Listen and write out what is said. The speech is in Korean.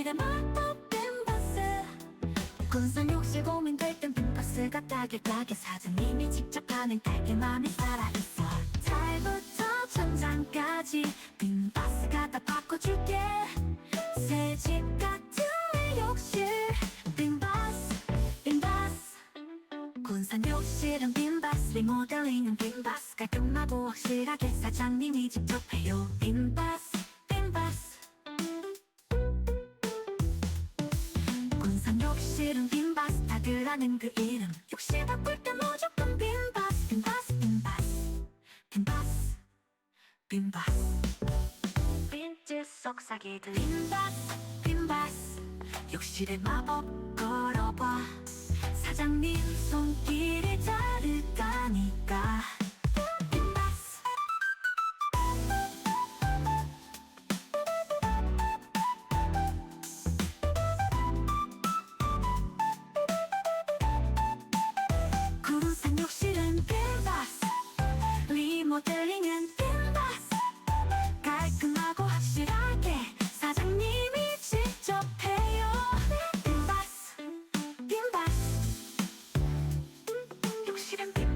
욕실의 마법 빈바스 군산 욕실 고민될 땐 빈바스가 딱일딱해 사장님이 직접 하는 깔끔함이 살아있어. 달부터 천장까지 빈바스가 다 바꿔줄게. 새 집 같은 내 욕실 빈바스 빈바스. 군산 욕실은 빈바스 리모델링은 빈바스. 깔끔하고 확실하게 사장님이 직접 해요 빈바스 군산 욕실은 빈바스 다들 아는 그 이름. 욕실 바꿀 때 무조건 빈바스 빈바스 빈바스. 빈바스 빈바스. 빈츠 속삭이들. 빈바스 빈바스. 욕실의 마법 걸어봐 리모델링은 빈바스. 깔끔하고 확실하게 사장님이 직접 해요. 빈바스. 빈바스. 욕실은 빈바스